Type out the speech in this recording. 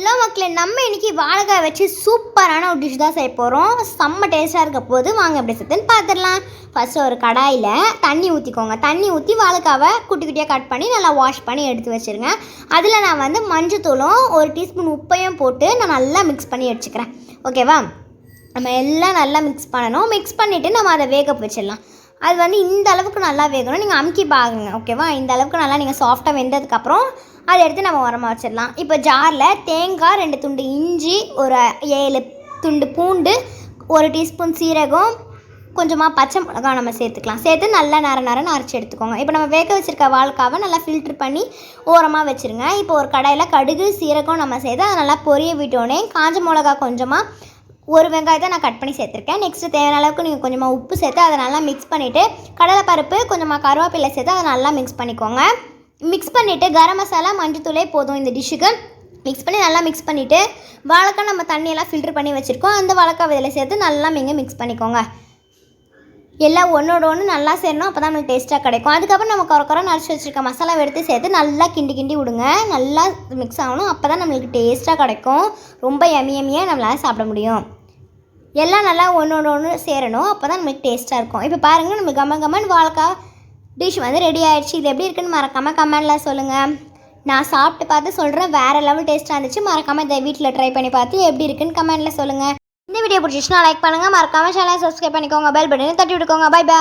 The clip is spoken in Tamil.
ஹலோ மக்களே நம்ம இன்னைக்கு வாழைக்காய் வச்சு சூப்பரான ஒரு டிஷ் தான் செய்ய போகிறோம் செம்ம டேஸ்ட்டாக இருக்க போது வாங்க எப்படி செத்துன்னு பார்த்துடலாம். ஃபஸ்ட்டு ஒரு கடாயில் தண்ணி ஊற்றிக்கோங்க தண்ணி ஊற்றி வாழைக்காவை குட்டி குட்டியாக கட் பண்ணி நல்லா வாஷ் பண்ணி எடுத்து வச்சுருங்க. அதில் நான் வந்து மஞ்சத்தூளும் ஒரு டீஸ்பூன் உப்பையும் போட்டு நான் நல்லா மிக்ஸ் பண்ணி வச்சுக்கிறேன் ஓகேவா நம்ம எல்லாம் நல்லா மிக்ஸ் பண்ணணும். மிக்ஸ் பண்ணிவிட்டு நம்ம அதை வேக வச்சிடலாம். அது வந்து இந்த அளவுக்கு நல்லா வேகணும். நீங்கள் அமுக்கி பாருங்க ஓகேவா இந்த அளவுக்கு நல்லா நீங்கள் சாஃப்டாக வெந்ததுக்கப்புறம் அதை எடுத்து நம்ம உரமாக வச்சிடலாம். இப்போ ஜாரில் தேங்காய் ரெண்டு துண்டு இஞ்சி ஒரு ஏழு துண்டு பூண்டு ஒரு டீஸ்பூன் சீரகம் கொஞ்சமாக பச்சை மிளகா நம்ம சேர்த்துக்கலாம். சேர்த்து நல்லா நர நரன்னு அரைச்சி எடுத்துக்கோங்க. இப்போ நம்ம வேக வச்சிருக்க வாழ்க்காவை நல்லா ஃபில்ட்ரு பண்ணி ஓரமாக வச்சுருங்க. இப்போ ஒரு கடாயில் கடுகு சீரகம் நம்ம சேர்த்து அதை நல்லா பொரிய விட்டோடனே காஞ்ச மிளகா கொஞ்சமாக ஒரு வெங்காயத்தை நான் கட் பண்ணி சேர்த்துருக்கேன். நெக்ஸ்ட்டு தேவையான அளவுக்கு நீங்கள் கொஞ்சமாக உப்பு சேர்த்து அதை நல்லா மிக்ஸ் பண்ணிவிட்டு கடலைப்பருப்பு கொஞ்சமாக கருவேப்பிலை சேர்த்து அதை நல்லா மிக்ஸ் பண்ணிக்கோங்க. மிக்ஸ் பண்ணிவிட்டு கரம் மசாலா மஞ்சத்தூளே போதும் இந்த டிஷ்ஷுக்கு மிக்ஸ் பண்ணி நல்லா மிக்ஸ் பண்ணிவிட்டு வாழைக்காய் நம்ம தண்ணியெல்லாம் ஃபில்டர் பண்ணி வச்சுருக்கோம். அந்த வாழைக்காய் இதில் சேர்த்து நல்லா நீங்கள் மிக்ஸ் பண்ணிக்கோங்க. எல்லாம் ஒன்றோட ஒன்று நல்லா சேரணும். அப்போ தான் நம்மளுக்கு டேஸ்ட்டாக கிடைக்கும். அதுக்கப்புறம் நம்ம குறை குறை நரைச்சி வச்சுருக்க மசாலாவை எடுத்து சேர்த்து நல்லா கிண்டி கிண்டி விடுங்க. நல்லா மிக்ஸ் ஆகணும். அப்போ தான் நம்மளுக்கு டேஸ்ட்டாக கிடைக்கும். ரொம்ப எமி எமியாக நம்மளால் சாப்பிட முடியும். எல்லாம் நல்லா ஒன்றோட ஒன்று சேரணும். அப்போ தான் நமக்கு டேஸ்ட்டாக இருக்கும். இப்போ பாருங்கள் நம்ம கம கமன் வாழைக்காய் டிஷ் வந்து ரெடி ஆயிடுச்சு. இது எப்படி இருக்குன்னு மறக்காமல் கமெண்டில் சொல்லுங்கள் நான் சாப்பிட்டு பார்த்து சொல்கிறேன் வேறு லெவல் டேஸ்ட்டாக இருந்துச்சு. மறக்காமல் இதை வீட்டில் ட்ரை பண்ணி பார்த்து எப்படி இருக்குன்னு கமெண்டில் சொல்லுங்கள் இந்த வீடியோ பிடிச்சிச்சுன்னா லைக் பண்ணுங்கள் மறக்காமல் சேனலை சப்ஸ்கிரைப் பண்ணிக்கோங்க. பெல் பட்டனை தட்டி விட்டுக்கோங்க. By by